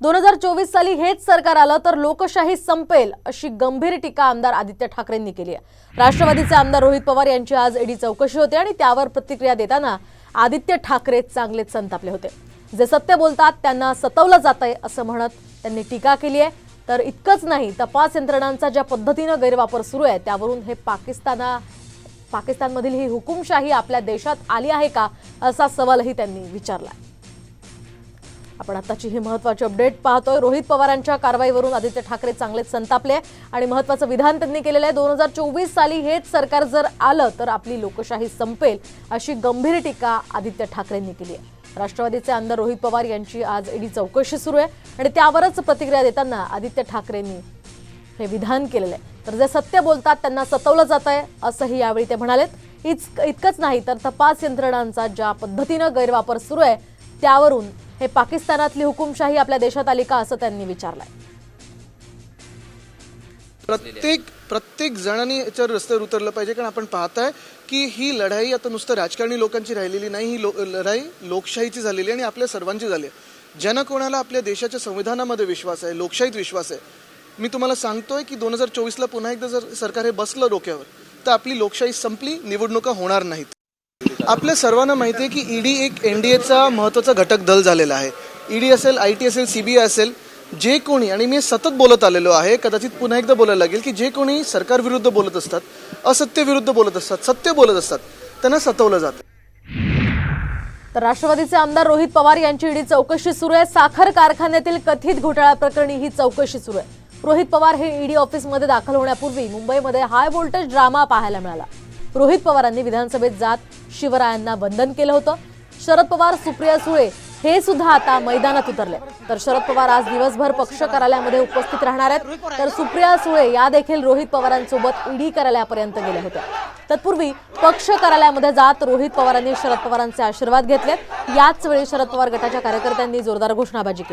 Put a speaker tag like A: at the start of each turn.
A: दोन हजार चोवीस साली हेच सरकार आलं तर लोकशाही संपेल अशी गंभीर टीका आमदार आदित्य ठाकरेंनी केली आहे. राष्ट्रवादीचे आमदार रोहित पवार यांची आज ईडी चौकशी होते आणि त्यावर प्रतिक्रिया देताना आदित्य ठाकरे चांगलेच संतापले होते. जे सत्य बोलतात त्यांना सतवलं जातंय असं म्हणत त्यांनी टीका केली आहे. तर इतकंच नाही तपास यंत्रणांचा ज्या पद्धतीनं गैरवापर सुरू आहे त्यावरून हे पाकिस्ताना पाकिस्तानमधील ही हुकुमशाही आपल्या देशात आली आहे का असा सवालही त्यांनी विचारला आपण आताची ही महत्वाची अपडेट पाहतोय. रोहित पवारांच्या कारवाईवरून आदित्य ठाकरे चांगलेच संतापले आणि महत्वाचं विधान त्यांनी केलेलं आहे. दोन हजार चोवीस साली हेच सरकार जर आलं तर आपली लोकशाही संपेल अशी गंभीर टीका आदित्य ठाकरेंनी केली आहे. राष्ट्रवादीचे आमदार रोहित पवार यांची आज ईडी चौकशी सुरू आहे. आणि त्यावरच प्रतिक्रिया देताना आदित्य ठाकरेंनी हे विधान केलेलं आहे. तर जे सत्य बोलतात त्यांना सतवलं जात आहे असंही यावेळी ते म्हणालेत. इच इतकंच नाही तर तपास यंत्रणांचा ज्या पद्धतीनं गैरवापर सुरू आहे त्यावरून हे पाकिस्तानातली हुकुमशाही आपल्या देशात आली का असं त्यांनी विचारलंय.
B: प्रत्येक प्रत्येक जणांनी याच्यावर रस्त्यावर उतरलं पाहिजे कारण आपण पाहताय की ही लढाई आता नुसतं राजकारणी लोकांची राहिलेली नाही ही लो लढाई लोकशाहीची झालेली आणि आपल्या सर्वांची झाली आहे. ज्यांना कोणाला आपल्या देशाच्या संविधानामध्ये विश्वास आहे लोकशाहीत विश्वास आहे. मी तुम्हाला सांगतोय की दोन हजार चोवीसला पुन्हा एकदा जर सरकार हे बसलं डोक्यावर तर आपली लोकशाही संपली निवडणुका होणार नाहीत. आपल्या सर्वांना माहिती आहे की ईडी एक एनडीएचा महत्त्वाचा घटक दल झालेला आहे. ईडी असेल आय टी असेल सीबीआय असेल जे कोणी आणि मी सतत बोलत आलेलो आहे कदाचित पुन्हा एकदा बोलायला लागेल की जे कोणी सरकारविरुद्ध बोलत असतात असत्यविरुद्ध बोलत असतात सत्य बोलत असतात त्यांना सतवलं जातं.
A: तर राष्ट्रवादीचे आमदार रोहित पवार यांची ईडी चौकशी सुरू आहे. साखर कारखान्यातील कथित घोटाळा प्रकरणी ही चौकशी सुरू आहे. रोहित पवार हे ईडी ऑफिसमध्ये दाखल होण्यापूर्वी मुंबईमध्ये हाय व्होल्टेज ड्रामा पाहायला मिळाला. रोहित पवारांनी विधानसभेत जात शिवरायांना वंदन केलं होतं. शरद पवार सुप्रिया सुळे हे सुद्धा आता मैदानात उतरले. तर शरद पवार आज दिवसभर पक्ष कार्यालयामध्ये उपस्थित राहणार आहेत. तर सुप्रिया सुळे या देखील रोहित पवारांसोबत ईडी कार्यालयापर्यंत गेल्या होत्या तत्पूर्वी पक्ष कार्यालयामध्ये जात रोहित पवारांनी शरद पवारांचे आशीर्वाद घेतलेत. याच वेळी शरद पवार गटाच्या कार्यकर्त्यांनी जोरदार घोषणाबाजी केली.